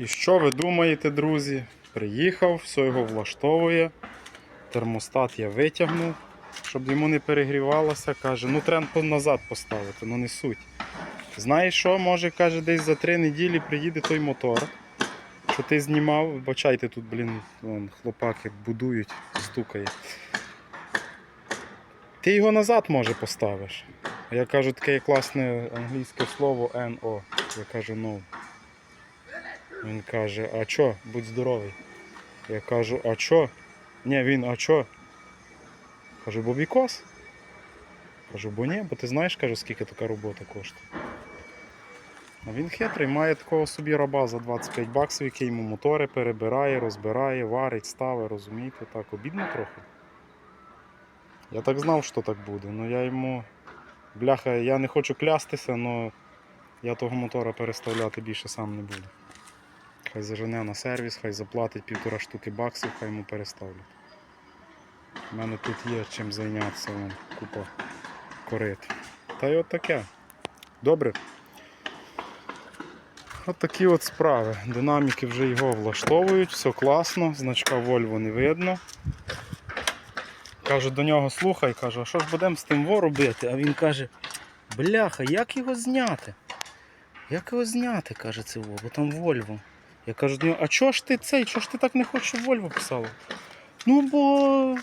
І що ви думаєте, друзі? Приїхав, все його влаштовує. Термостат я витягнув, щоб йому не перегрівалося. Каже, ну треба назад поставити, ну не суть. Знаєш що, може, каже, десь за три неділі приїде той мотор, що ти знімав. Бачайте, тут, блін, вон, хлопаки будують, стукає. Ти його назад може поставиш. А Я кажу таке класне англійське слово NO. Я кажу no. Він каже, а чо, будь здоровий. Я кажу, а чо? Ні, він, а чо? Кажу, бо бікос. Кажу, бо ні, бо ти знаєш, кажу, скільки така робота коштує. А він хитрий, має такого собі раба за 25 баксів, який йому мотори перебирає, розбирає, варить, ставить, розумієте, так, обідно трохи. Я так знав, що так буде, але я йому. Бляха, я не хочу клястися, але я того мотора переставляти більше сам не буду. Хай зажене на сервіс, хай заплатить півтора штуки баксів, хай йому переставлять. У мене тут є чим зайнятися, вон, купа корит. Та й от таке. Добре. От такі от справи. Динаміки вже його влаштовують, все класно, значка Volvo не видно. Кажу до нього, слухай, кажу, а що ж будемо з тим во робити? А він каже, бляха, як його зняти? Як його зняти, каже це во, бо там Volvo. Я кажу до нього, а чого ж ти цей, чого ж ти так не хочеш, щоб Volvo писало? Ну, бо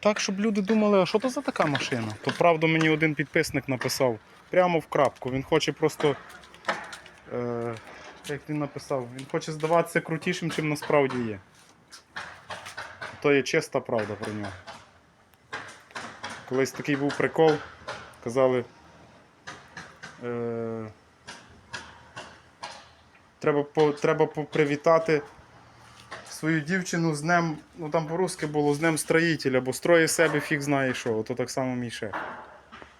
так, щоб люди думали, а що то за така машина? То правда мені один підписник написав прямо в крапку. Він хоче просто. Е, як він написав, він хоче здаватися крутішим, чим насправді є. То є чиста правда про нього. Колись такий був прикол, казали. Е, треба, по, треба привітати свою дівчину з днем, ну там по-русски було з днем строїтеля, бо строє себе фіг знає що, ото так само мій шеф.